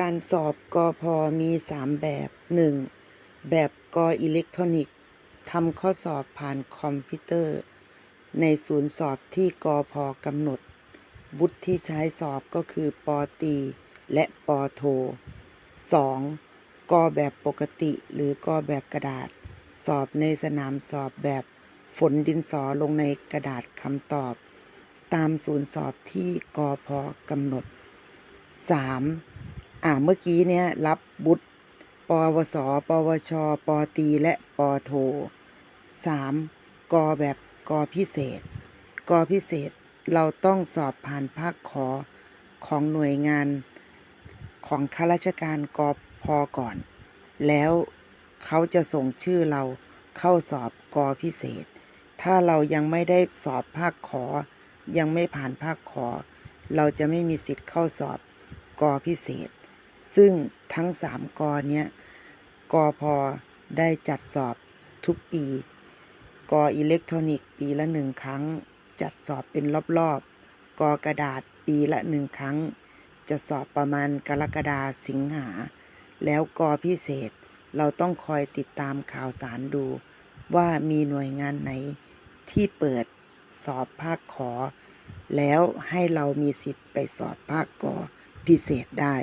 การสอบกอพอมีสามแบบ 1. แบบกออิเล็กทรอนิกส์ทำข้อสอบผ่านคอมพิวเตอร์ ในศูนย์สอบที่กอพอกำหนด บุตรที่ใช้สอบก็คือปอตีและปอโท 2. กอแบบปกติหรือกอแบบกระดาษ สอบในสนามสอบแบบฝนดินสอลงในกระดาษคำตอบ ตามศูนย์สอบที่กอพอกำหนด 3. อ่าเมื่อกี้เนี่ยรับบุตรปวส ปวช ปตีและปโท 3. กอแบบกอพิเศษกอพิเศษเราต้องสอบผ่านภาคขอของหน่วยงานของข้าราชการกอพอก่อน แล้วเขาจะส่งชื่อเราเข้าสอบกอพิเศษ ถ้าเรายังไม่ได้สอบภาคขอ ยังไม่ผ่านภาคขอ เราจะไม่มีสิทธิ์เข้าสอบกอพิเศษ ซึ่งทั้งสามกอเนี้ยกอพอได้จัดสอบทุกปี กออิเล็กทรอนิกส์ปีละหนึ่งครั้ง จัดสอบเป็นรอบๆ กอกระดาษปีละหนึ่งครั้ง จะสอบประมาณกรกฎาสิงหา แล้วกอพิเศษเราต้องคอยติดตามข่าวสารดู ว่ามีหน่วยงานไหนที่เปิดสอบภาคขอ แล้วให้เรามีสิทธิ์ไปสอบภาคกอพิเศษได้